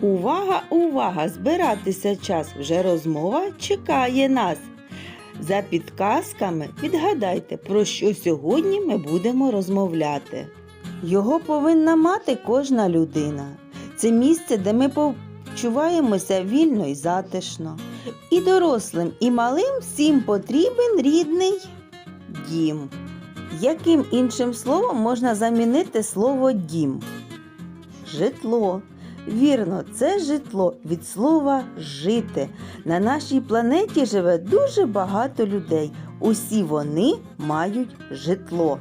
Увага, увага! Збиратися час. Вже розмова чекає нас. За підказками відгадайте, про що сьогодні ми будемо розмовляти. Його повинна мати кожна людина. Це місце, де ми почуваємося вільно і затишно. І дорослим, і малим всім потрібен рідний дім. Яким іншим словом можна замінити слово дім? Житло. Вірно, це житло від слова жити. На нашій планеті живе дуже багато людей. Усі вони мають житло.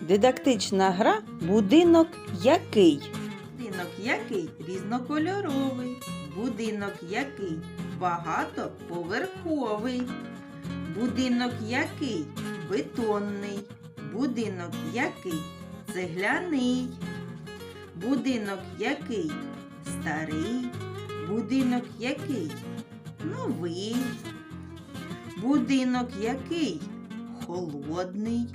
Дидактична гра будинок який? Будинок який різнокольоровий. Будинок який багатоповерховий. Будинок який бетонний. Будинок який цегляний. Будинок який? Старий, будинок який? Новий, будинок який? Холодний,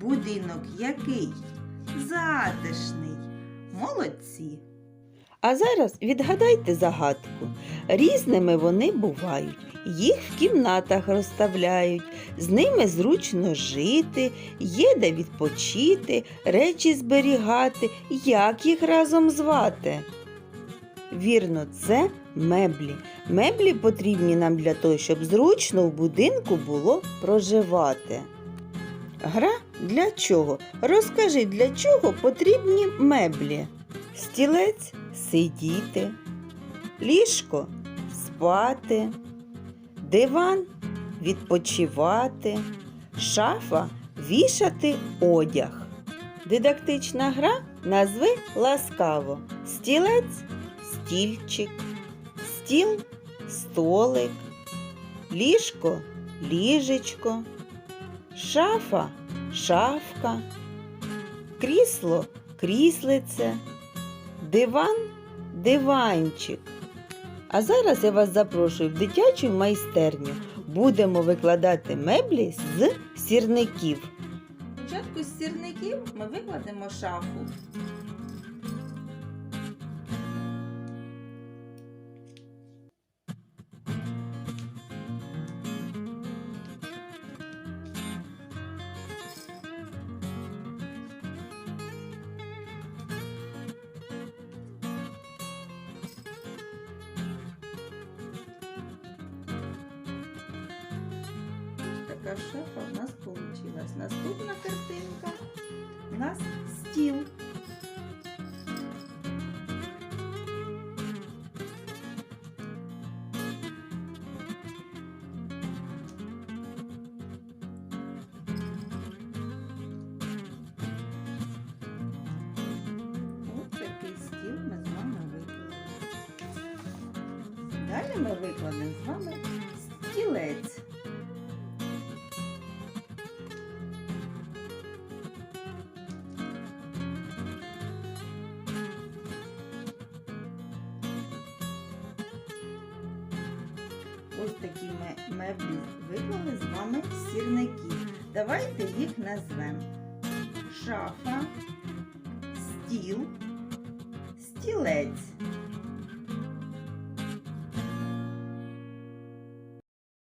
будинок який? Затишний. Молодці. А зараз відгадайте загадку. Різними вони бувають. Їх в кімнатах розставляють, з ними зручно жити, є де відпочити, речі зберігати, як їх разом звати. Вірно, це меблі. Меблі потрібні нам для того, щоб зручно в будинку було проживати. Гра для чого? Розкажи, для чого потрібні меблі? Стілець сидіти, ліжко спати, диван відпочивати, шафа вішати одяг. Дидактична гра назви ласкаво. Стілець стільчик, стіл столик, ліжко ліжечко, шафа шафка, крісло кріслице, диван диванчик. А зараз я вас запрошую в дитячу майстерню. Будемо викладати меблі з сірників. Спочатку з сірників ми викладемо шафу. Така шафа в нас вийшла. Наступна картинка у нас стіл. Далі ми викладемо з вами стілець. Ось такі меблі виклали з вами сірники. Давайте їх назвемо. Шафа, стіл, стілець.